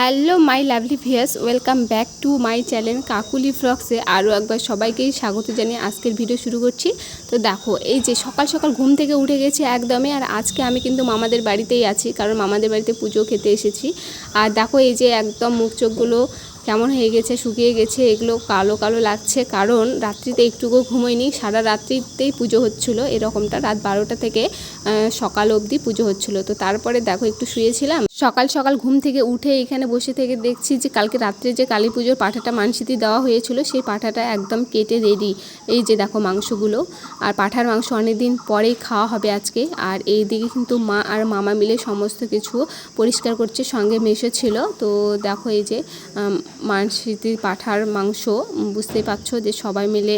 Hello my lovely viewers welcome back to my channel Kakuli ফ্রক্সে। আরও একবার সবাইকেই স্বাগত জানিয়ে আজকের ভিডিও শুরু করছি। তো দেখো, এই যে সকাল সকাল ঘুম থেকে উঠে গেছি একদমই, আর আজকে আমি কিন্তু মামাদের বাড়িতেই আছি, কারণ মামাদের বাড়িতে পুজো খেতে এসেছি। আর দেখো, এই যে একদম মুখ চোখগুলো কেমন হয়ে গেছে, শুকিয়ে গেছে, এগুলো কালো কালো লাগছে, কারণ রাত্রিতে একটুকু ঘুমোয়নি, সারা রাত্রিতেই পুজো হচ্ছিল, এরকমটা রাত বারোটা থেকে সকাল অবধি পুজো হচ্ছিল। তো তারপরে দেখো, একটু শুয়েছিলাম সকাল সকাল ঘুম থেকে উঠে এখানে বসে থেকে দেখছি যে কালকে রাত্রে যে কালী পুজোর পাঠাটা মানসিতি দেওয়া হয়েছিল সেই পাঠাটা একদম কেটে রেডি। এই যে দেখো মাংসগুলো। আর পাঠার মাংস অনেকদিন পরেই খাওয়া হবে আজকে। আর এই দিকে কিন্তু মা আর মামা মিলে সমস্ত কিছু পরিষ্কার করছে সঙ্গে মেশো ছিল। তো দেখো এই যে আম, মানসিতির পাঠার মাংস উম, বুঝতেই পারছ যে সবাই মিলে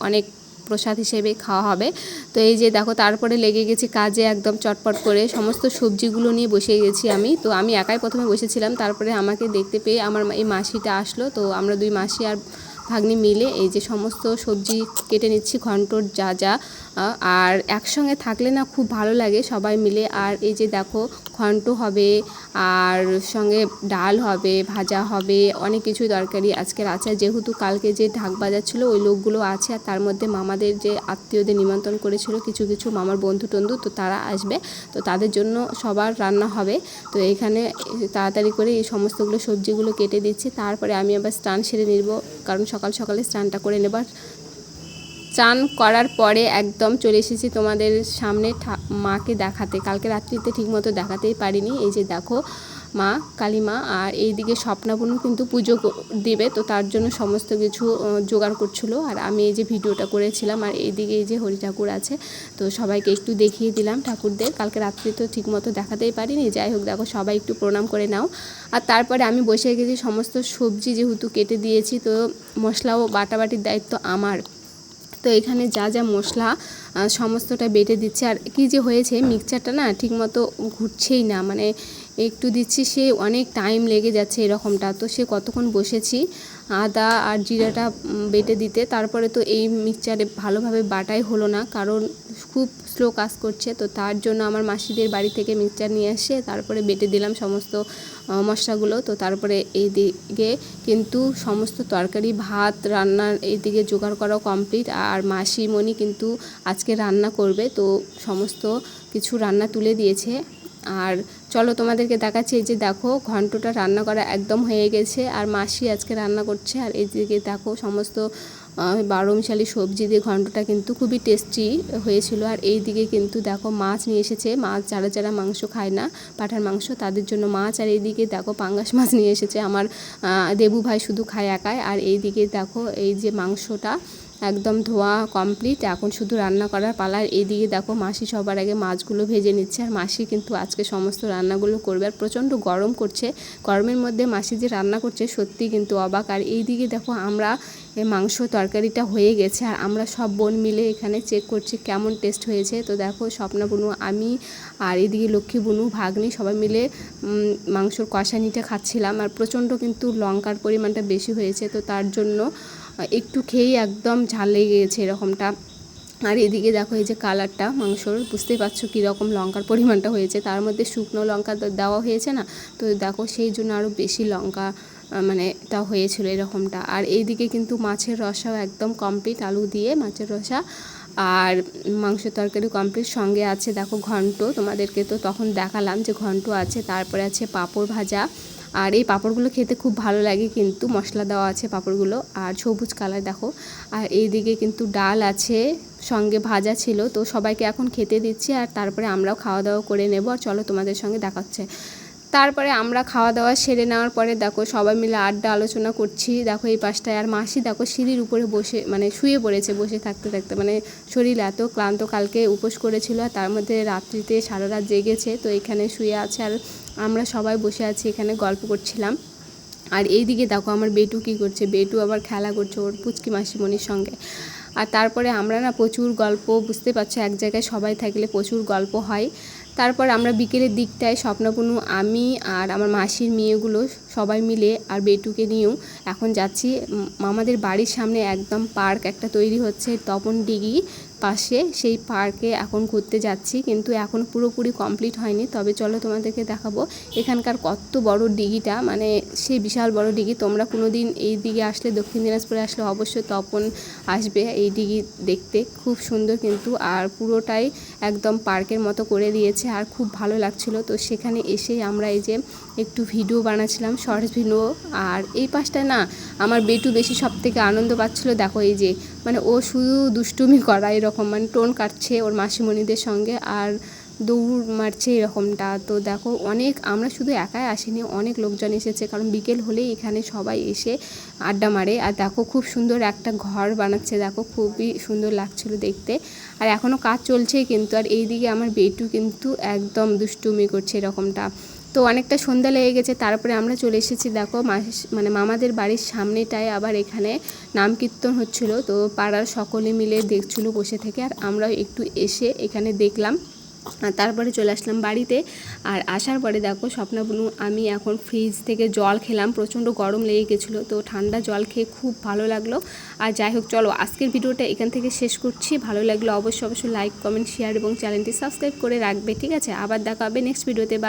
অনেক প্রসাদ হিসেবে খাওয়া হবে। তো এই যে দেখো, তারপরে লেগে গেছি কাজে একদম চটপট করে। সমস্ত সবজিগুলো নিয়ে বসে গেছি আমি। তো আমি একাই প্রথমে বসেছিলাম। তারপরে আমাকে দেখতে পেয়ে আমার এই মাসিটা আসলো। তো আমরা দুই মাসি আর ভাগ্নি মিলে এই যে সমস্ত সবজি কেটে নিচ্ছি, ঘন্টর যা যা আর একসঙ্গে থাকলে না খুব ভালো লাগে সবাই মিলে। আর এই যে দেখো, ঘন্ট হবে, আর সঙ্গে ডাল হবে, ভাজা হবে, অনেক কিছু দরকারি আজকের আছে যেহেতু কালকে যে ঢাক বাজাচ্ছিল, ওই লোকগুলো আছে, আর তার মধ্যে মামাদের যে আত্মীয়দের নিমন্ত্রণ করেছিল, কিছু কিছু মামার বন্ধু টন্ধু, তো তারা আসবে। তো তাদের জন্য সবার রান্না হবে। তো এখানে তাড়াতাড়ি করে এই সমস্তগুলো সবজিগুলো কেটে দিচ্ছি। তারপরে আমি আবার স্নান সেরে নিব, কারণ সকাল সকালে স্নানটা করে নেবার। চান করার পরে একদম চলে এসেছি তোমাদের সামনে মাকে দেখাতে। কালকে রাত্রিতে ঠিকমতো দেখাতেই পারিনি। এই যে দেখো মা, কালীমা আর এইদিকে স্বপ্নাপন্ন কিন্তু পুজো দিবে, তো তার জন্য সমস্ত কিছু জোগাড় করছিল। আর আমি এই যে ভিডিওটা করেছিলাম, আর এইদিকে এই যে হরি ঠাকুর আছে, তো সবাইকে একটু দেখিয়ে দিলাম ঠাকুরদের। কালকে রাত্রি তো ঠিকমতো দেখাতেই পারিনি। যাই হোক, দেখো, সবাই একটু প্রণাম করে নাও। আর তারপরে আমি বসে গেছি, সমস্ত সবজি যেহেতু কেটে দিয়েছি, তো মশলাও বাটাবাটির দায়িত্ব আমার। তো এখানে যা যা মশলা সমস্তটা বেটে দিচ্ছে। আর কি যে হয়েছে মিক্সচারটা না ঠিকমতো ঘুরছেই না। মানে একটু দিচ্ছি, সে অনেক টাইম লেগে যাচ্ছে এরকমটা। তো সে কতক্ষণ বসেছি, আদা আর জিরাটা বেটে দিতে। তারপরে তো এই মিক্সচারে ভালোভাবে বাটাই হলো না, কারণ খুব স্লো কাজ করছে। তো তার জন্য আমার মাসিদের বাড়ি থেকে মিক্সচার নিয়ে এসে তারপরে বেটে দিলাম সমস্ত মশলাগুলো। তো তারপরে এই দিকে কিন্তু সমস্ত তরকারি, ভাত রান্নার এইদিকে জোগাড় করা কমপ্লিট আর মাসিমণি কিন্তু আজকে রান্না করবে, তো সমস্ত কিছু রান্না তুলে দিয়েছে। আর চলো তোমাদেরকে দেখাচ্ছি এই যে দেখো ঘন্টটা রান্না করা একদম হয়ে গেছে আর মাসি আজকে রান্না করছে। আর এইদিকে দেখো সমস্ত আহ, বারো মিশালি সবজি দিয়ে ঘন্টটা কিন্তু খুবই টেস্টি হয়েছিল। আর এই দিকে কিন্তু দেখো মাছ নিয়ে এসেছে মাছ যারা যারা মাংস খায় না পাঠার মাংস তাদের জন্য মাছ। আর এইদিকে দেখো পাঙ্গাস মাছ নিয়ে এসেছে আমার দেবু ভাই শুধু খায় একাই। আর এইদিকে দেখো এই যে মাংসটা একদম ধোয়া কমপ্লিট এখন শুধু রান্না করার পালার এইদিকে দেখো মাসি সবার আগে মাছগুলো ভেজে নিচ্ছে। আর মাসি কিন্তু আজকে সমস্ত রান্নাগুলো করবে। আর প্রচণ্ড গরম করছে। গরমের মধ্যে মাসি যে রান্না করছে সত্যি কিন্তু অবাক। আর এইদিকে দেখো আমরা মাংস তরকারিটা হয়ে গেছে। আর আমরা সব বোন মিলে এখানে চেক করছি কেমন টেস্ট হয়েছে। তো দেখো স্বপ্না বুনু, আমি আর এদিকে লক্ষ্মী বুনু, ভাগ্নি সবাই মিলে মাংসর কষানিটা খাচ্ছিলাম। আর প্রচণ্ড কিন্তু লঙ্কার পরিমাণটা বেশি হয়েছে। তো তার জন্য একটু খেয়েই একদম ঝাল লেগে গেছে এরকমটা। আর এদিকে দেখো এই যে কালারটা মাংসর, বুঝতেই পারছ কীরকম লঙ্কার পরিমাণটা হয়েছে। তার মধ্যে শুকনো লঙ্কা দেওয়া হয়েছে না? তো দেখো সেই জন্য আরও বেশি লঙ্কা মানে তা হয়েছিল এরকমটা। আর এইদিকে কিন্তু মাছের রসাও একদম কমপ্লিট আলু দিয়ে মাছের রসা আর মাংস তরকারি কমপ্লিট সঙ্গে আছে দেখো ঘন্ট। তোমাদেরকে তো তখন দেখালাম যে ঘন্ট আছে, তারপরে আছে পাঁপড় ভাজা। আর এই পাঁপড়গুলো খেতে খুব ভালো লাগে কিন্তু মশলা দেওয়া আছে পাঁপড়গুলো। আর সবুজ কালার দেখো। আর এইদিকে কিন্তু ডাল আছে, সঙ্গে ভাজা ছিল। তো সবাইকে এখন খেতে দিচ্ছি আর তারপরে আমরাও খাওয়া দাওয়া করে নেব। আর চলো তোমাদের সঙ্গে দেখাচ্ছে তারপরে আমরা খাওয়া দাওয়া সেরে নেওয়ার পরে দেখো সবাই মিলে আড্ডা আলোচনা করছি। দেখো এই পাশটায় আর মাসি দেখো সিঁড়ির উপরে বসে মানে শুয়ে পড়েছে বসে থাকতে থাকতে। মানে শরীর এত ক্লান্ত, কালকে উপোস করেছিল আর তার মধ্যে রাত্রিতে সারা রাত জেগেছে, তো এখানে শুয়ে আছে আর আমরা সবাই বসে আছি, এখানে গল্প করছিলাম। আর এইদিকে দেখো আমার বেটু কী করছে, বেটু আবার খেলা করছে ওর পুচকি মাসিমণির সঙ্গে। আর তারপরে আমরা না প্রচুর গল্প, বুঝতে পারছ, এক জায়গায় সবাই থাকলে প্রচুর গল্প হয়। তারপর আমরা বিকেলের দিকটায় স্বপ্নপুনু আমি আর আমার মাসির মেয়েগুলো সবাই মিলে আর বেটুকে নিয়েও এখন যাচ্ছি। আমাদের বাড়ির সামনে একদম পার্ক একটা তৈরি হচ্ছে, তপন ডিগি পাশে। সেই পার্কে এখন ঘুরতে যাচ্ছি, কিন্তু এখন পুরোপুরি কমপ্লিট হয়নি। তবে চলো তোমাদেরকে দেখাবো এখানকার কত বড় ডিগিটা। মানে সেই বিশাল বড় ডিগি। তোমরা কোনো দিন এই দিকে আসলে, দক্ষিণ দিনাজপুরে আসলে অবশ্যই তপন আসবে এই ডিগি দেখতে। খুব সুন্দর কিন্তু, আর পুরোটাই একদম পার্কের মতো করে দিয়েছে। আর খুব ভালো লাগছিল। তো সেখানে এসেই আমরা এই যে একটু ভিডিও বানাচ্ছিলাম, শর্টস ভিডিও। আর এই পাশটায় না আমার বেটু বেশি সব থেকে আনন্দ পাচ্ছিল, দেখো এই যে মানে ও শুধু দুষ্টুমি করা এরকম মানে টোন কাটছে ওর মাসিমণিদের সঙ্গে আর দৌড় মারছে এরকমটা। তো দেখো অনেক, আমরা শুধু একাই আসিনি, অনেক লোকজন এসেছে, কারণ বিকেল হলেই এখানে সবাই এসে আড্ডা মারে। আর দেখো খুব সুন্দর একটা ঘর বানাচ্ছে, দেখো খুবই সুন্দর লাগছিল দেখতে। আর এখনও কাজ চলছেই কিন্তু, আর এইদিকে আমার বেটু কিন্তু একদম দুষ্টুমি করছে এরকমটা। তো অনেকটা সন্ধ্যা লেগে গেছে, তারপরে আমরা চলে এসেছি দেখো মানে মামাদের বাড়ির সামনেটায় আবার এখানে নাম কীর্তন হচ্ছিল। তো পাড়ার সকলে মিলে দেখছিল বসে থেকে আর আমরাও একটু এসে এখানে দেখলাম। তারপরে চলে আসলাম বাড়িতে। আর আসার পরে দেখো স্বপ্নবনু, আমি এখন ফ্রিজ থেকে জল খেলাম, প্রচণ্ড গরম লেগে গেছিল। তো ঠান্ডা জল খেয়ে খুব ভালো লাগল। আর যাই হোক, চলো আজকের ভিডিওটা এখান থেকে শেষ করছি। ভালো লাগল অবশ্যই অবশ্যই লাইক কমেন্ট শেয়ার এবং চ্যানেলটি সাবস্ক্রাইব করে রাখবে, ঠিক আছে? আবার দেখা হবে নেক্সট ভিডিওতে বা